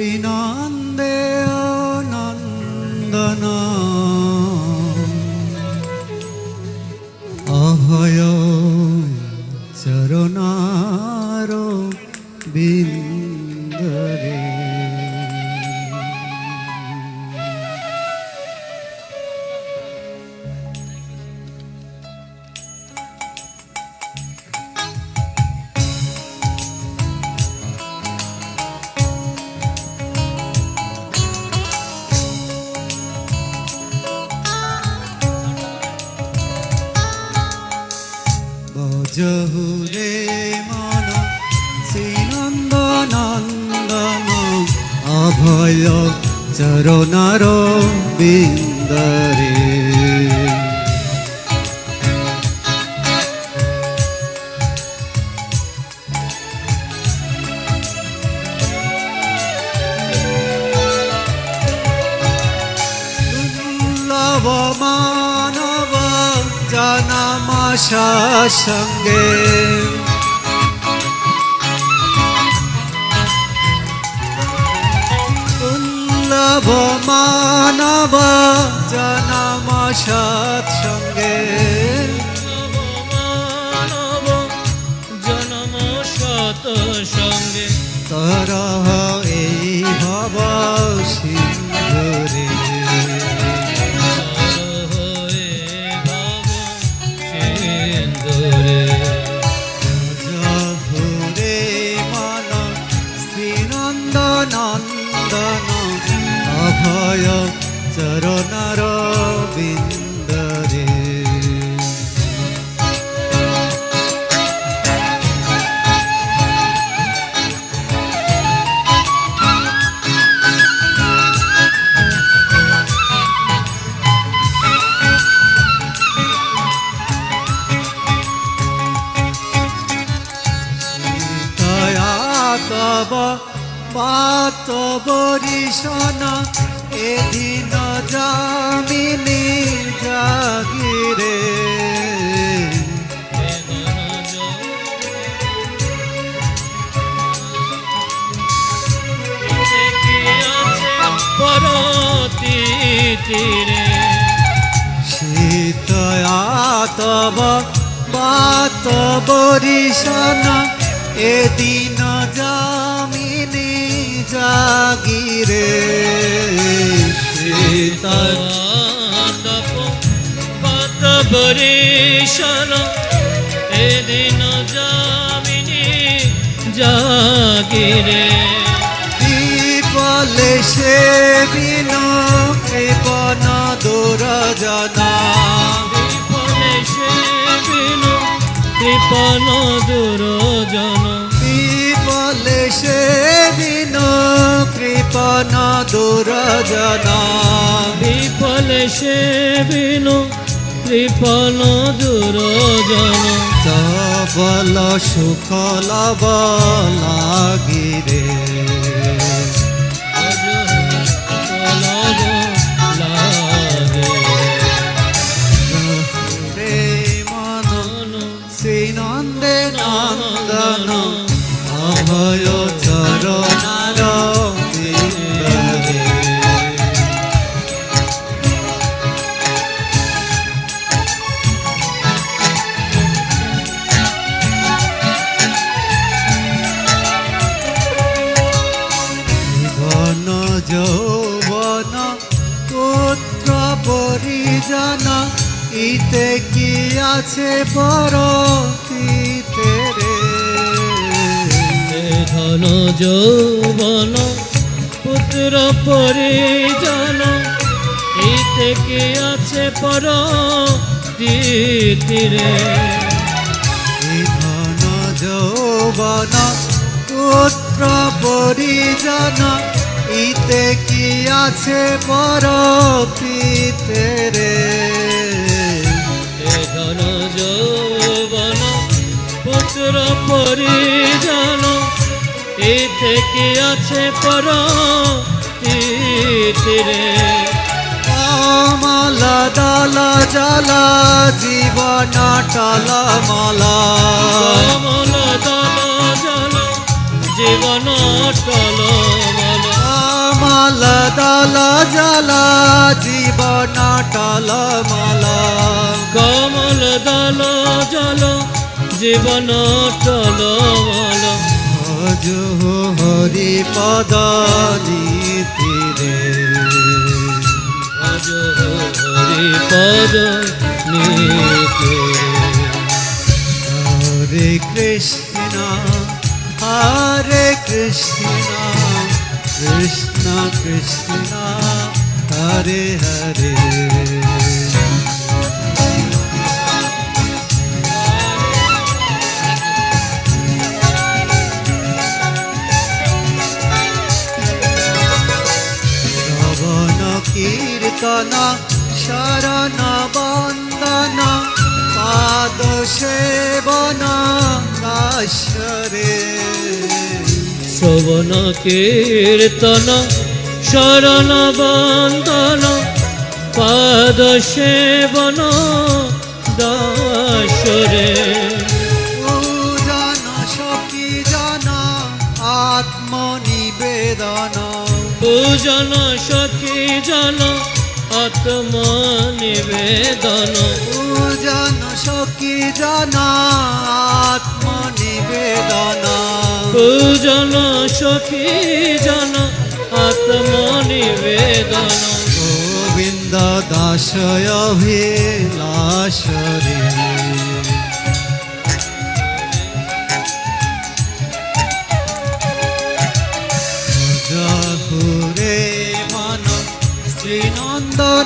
শ্রীনন্দে নন্দন। অভয় চরণার বিন্দরে। বজহুরে মন শ্রীনন্দ নন্দন অভয় চরণার বিন্দরে। দুর্লভ মানব জনমাশা সঙ্গে। উল্লভ মানব মাসা সঙ্গে। অভয় চরণার বিন্দরে। তব পাত বরিশন এদিন জামিনী জাগিরে। পরতি তীরে শীতয়া তব পাত বরিশন এদিন জাগিরে। শীতল এদিন জামিনী জাগিরে। বিপলে সে বিন কৃপন কৃপন দুরজনা বিফলে সে বিনু কৃপন দুরজন। সফল সুখ বলা লাগিরে ইতে কি আছে পর রে? ধন যৌবন পুত্র পরিজন ইতে কি আছে পর তীরে ধন যৌবন পুত্র পরিজন ইতে কি আছে পর রে? পুত্র পরিজন এই থেকে আছে পর তীরে। কমল দল জল জীবন টল মালা। কমল দল জল জীবন টল মল। দল জল জীবন টল মালা। কমল জীবন টলমল ভজ হরি পদ নীতিরে আজ হরি পদ হরে কৃষ্ণ হরে কৃষ্ণ কৃষ্ণ কৃষ্ণ হরে হরে। কীর্তন শরণ বন্দন পাদ সেবন শ্রবণ কীর্তন শরণ বন্দন পাদ সেবন দাসরে আত্মনিবেদন। পূজন সখী জন আত্ম নিবেদন পূজন সখী জন আত্মনিবেদন পূজন সখী জন আত্ম নিবেদন গোবিন্দ দাসয় অভিলাষরে।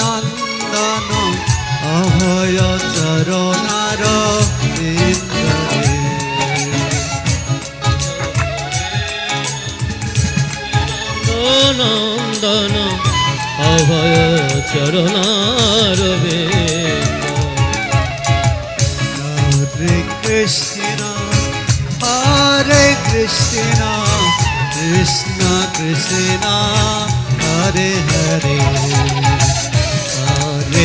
নন্দন অভয় চরণার নন্দন অভয় চরণার হরে কৃষ্ণ হরে কৃষ্ণ কৃষ্ণ কৃষ্ণ হরে হরে